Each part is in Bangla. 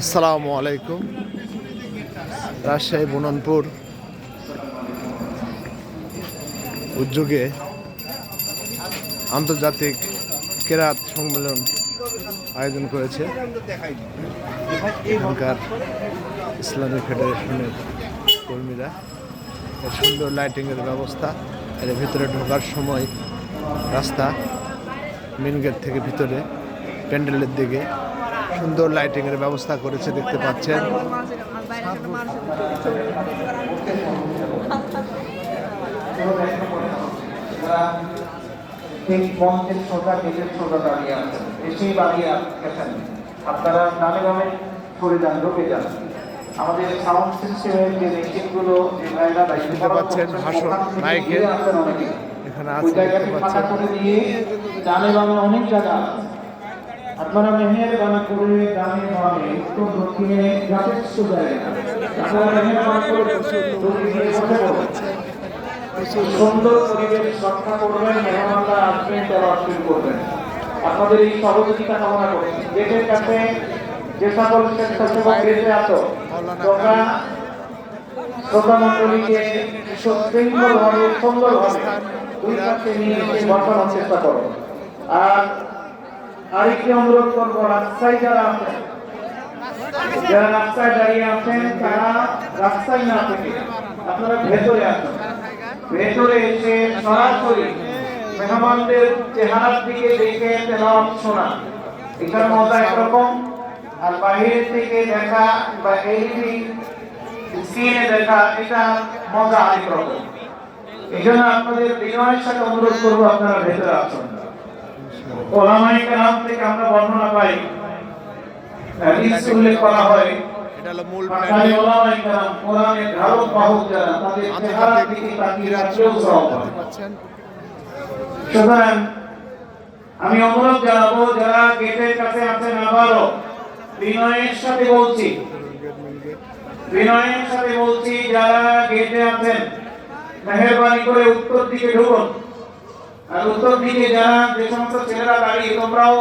আসসালামু আলাইকুম। রাজশাহী, বননপুর উদ্যোগে আন্তর্জাতিক কেরাত সম্মেলন আয়োজন করেছে এখানকার ইসলামী ফেডারেশনের কর্মীরা। সুন্দর লাইটিংয়ের ব্যবস্থা, এর ভিতরে ঢোকার সময় রাস্তা মেন গেট থেকে ভিতরে প্যান্ডেলের দিকে সুন্দর লাইটিংয়ের ব্যবস্থা করেছে দেখতে পাচ্ছেন। ঠিক মঞ্চের গেটের সোজা দাঁড়িয়ে আছেন। এসেই গেছেন। আপনারা ডানে বামে সরে যান ঢুকে যান। আমাদের সাউন্ড সিস্টেমের যে মেশিনগুলো যে ভাইরা দায়িত্ব পাচ্ছেন ভাষণ মাইকে। এখানে আছে করে দিয়ে ডানে বামে অনেক জায়গা। আপনারা মেহের বানা করে ডানে বামে উত্তর দক্ষিণে যথেষ্ট জায়গা আপনারা মেহের বানা করে সুন্দর পরিবেশ রক্ষা করবেন, মেহমানরা আসবেন তারা অশ্লীল করবেন। আপনাদের এই সহযোগিতা কামনা করি গেটের কাছে যে সকল স্বেচ্ছাসেবক গেটে আছো, তোমরা শ্রোতা মন্ডলীকে সুশৃঙ্খলভাবে, সুন্দরভাবে দুই পাশে নিয়ে এসে বসানোর চেষ্টা করো। আর আরেকটি অনুরোধ করব, রাস্তায় যারা আছেন। যারা রাস্তায় দাঁড়িয়ে আছেন, তারা রাস্তায় না থেকে আপনারা ভেতরে আসুন। ভেতরে এসে সরাসরি মেহমানদের চেহারার দিকে দেখে তেলাওয়াত শোনা এখানে মজা একরকম। আর বাহির থেকে দেখা বা এইটি স্ক্রিনে দেখা, এটা মজা আরেক এই জন্য আপনাদের বিনয়ের সাথে অনুরোধ করব, আপনারা ভেতরে আসুন। ওলামাই কালাম থেকে আমরা বর্ণনা পাই উল্লেখ করা হয় এটা হলো মূল ওলামাই কালাম কোরআনের ধারক বাহক যারা তাদের চেহারা দিকে তাকিয়ে রাখলেও সওয়াব হয়। দেখতে পাচ্ছেন সুতরাং আমি অনুরোধ জানাব যারা গেটের কাছে আছেন আবারও বিনয়ের সাথে বলছি বিনয়ের সাথে বলছি যারা গেটে আছেন মেহরবানি করে উত্তর দিকে ঢুকুন। আর উত্তর দিকে যারা যে সমস্ত ছেলেরা দাঁড়িয়ে তোমরাও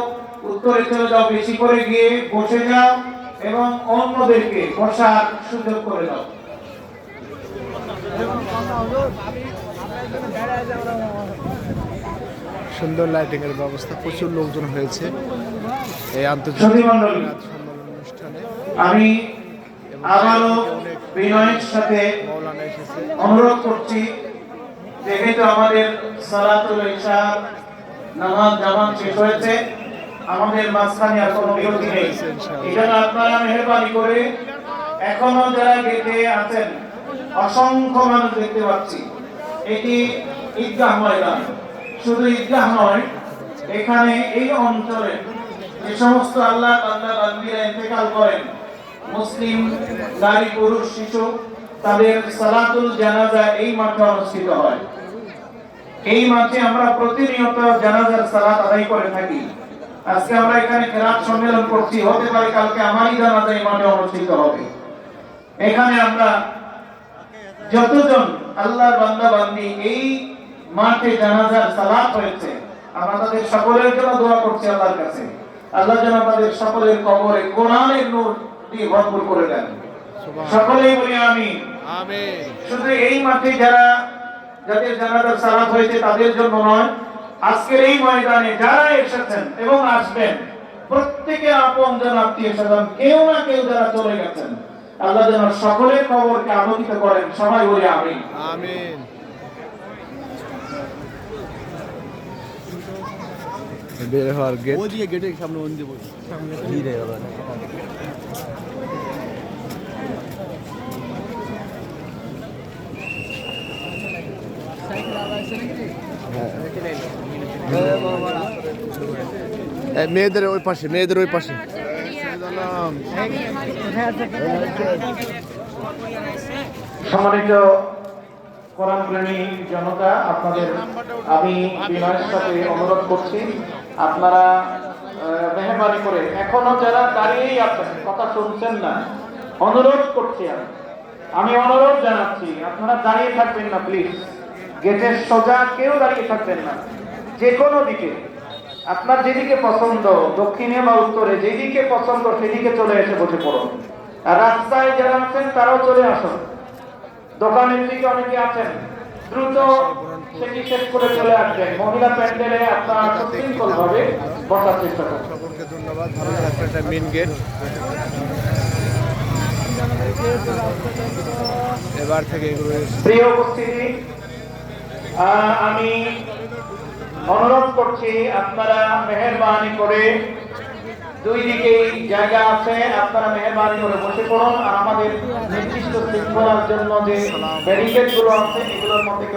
উত্তরে চলে যাও বেশি করে গিয়ে বসে যাও এবং অন্যদেরকে বসার সুযোগ করে দাও। সুন্দর লাইটিংয়ের ব্যবস্থা প্রচুর লোকজন হয়েছে। এই আন্তর্জাতিক অনুষ্ঠানে। আমি আবারও বিনয়ের সাথে অনুরোধ করছি যেহেতু আমাদের সালাতুল ইশা নামাজ জামান শেষ হয়েছে। আমাদের মাঝখানে আর কোনো বিরতি নেই। এই আপনারা মেহরবানি করে এখনও যারা গেটে আছেন, অসংখ্য মানুষ দেখতে পাচ্ছি। এটি ঈদগাহ ময়দান। শুধু ঈদগাহ নয়, এখানে এই অঞ্চলে যে সমস্ত আল্লাহ আল্লাহ বান্দিরা ইন্তেকাল করেন, মুসলিম নারী পুরুষ শিশু তাদের সালাতুল জানাজা এই মাঠে অনুষ্ঠিত হয়। এই মাঠে আমরা প্রতিনিয়ত জানাজার সালাত আদায় করে থাকি। আজকে আমরা এখানে কেরাত সম্মেলন করছি হতে পারে কালকে আমারই জানাজা এই মাঠে অনুষ্ঠিত হবে। এখানে আমরা যতজন আল্লাহর বান্দা বান্দি এই মাঠে জানাজার সালাত হয়েছে আমরা তাদের সকলের জন্য দোয়া করছি আল্লাহর কাছে। আল্লাহ যেন আমাদের সকলের কবরে কোরআনের নূর দিয়ে ভরপুর করে দেন। সকলেই বলি আমি আমিন। শুধু এই মাঠে যারা যাদের জানাজার সালাত হয়েছে তাদের জন্য নয় আজকের এই ময়দানে যারা এসেছেন এবং আসবেন প্রত্যেকে আপন জন আত্মীয় স্বজন কেউ না কেউ যারা চলে গেছেন আল্লাহ যেন সকলের খবরকে আলোকিত করেন সবাই বলি আমি আমিন। বের হওয়ার গেট ওদিকে গেটের সামনে ওন দিয়ে ভিড় হয়ে গেল মেয়েদের ওই পাশে, মেয়েদের ওই পাশে। সম্মানিত কোরআন জনতা, আপনাদের আমি বিনয়ের সাথে অনুরোধ করছি, আপনারা মেহরবানি করে, এখনও যারা দাঁড়িয়েই আছেন, কথা শুনছেন না, অনুরোধ করছি আমি। আমি অনুরোধ জানাচ্ছি, আপনারা দাঁড়িয়ে থাকবেন না প্লিজ গেটের সোজা কেউ দাঁড়িয়ে থাকবেন না। যে কোনো দিকে। আপনার যেদিকে পছন্দ দক্ষিণে বা উত্তরে যেদিকে পছন্দ সেদিকে চলে এসে বসে পড়ুন। আর রাস্তায় যারা আছেন তারাও চলে আসুন। দোকানের দিকে অনেকে আছেন। দ্রুত সেটি শেষ করে চলে আসবেন। মহিলা প্যান্ডেলে আপনারা সুশৃঙ্খল ভাবে বসার চেষ্টা করুন। সকলকে ধন্যবাদ। ভালো থাকবেন মেন গেট। এবার থেকে এগুলো প্রিয় উপস্থিতি আমি অনুরোধ করছি, আপনারা মেহরবানি করে দুই দিকে জায়গা আছে, আপনারা মেহরবানি করে বসে পড়ুন। আর আমাদের নির্দিষ্ট শৃঙ্খলার জন্য যে ব্যারিকেডগুলো আছে, এগুলোর মধ্যে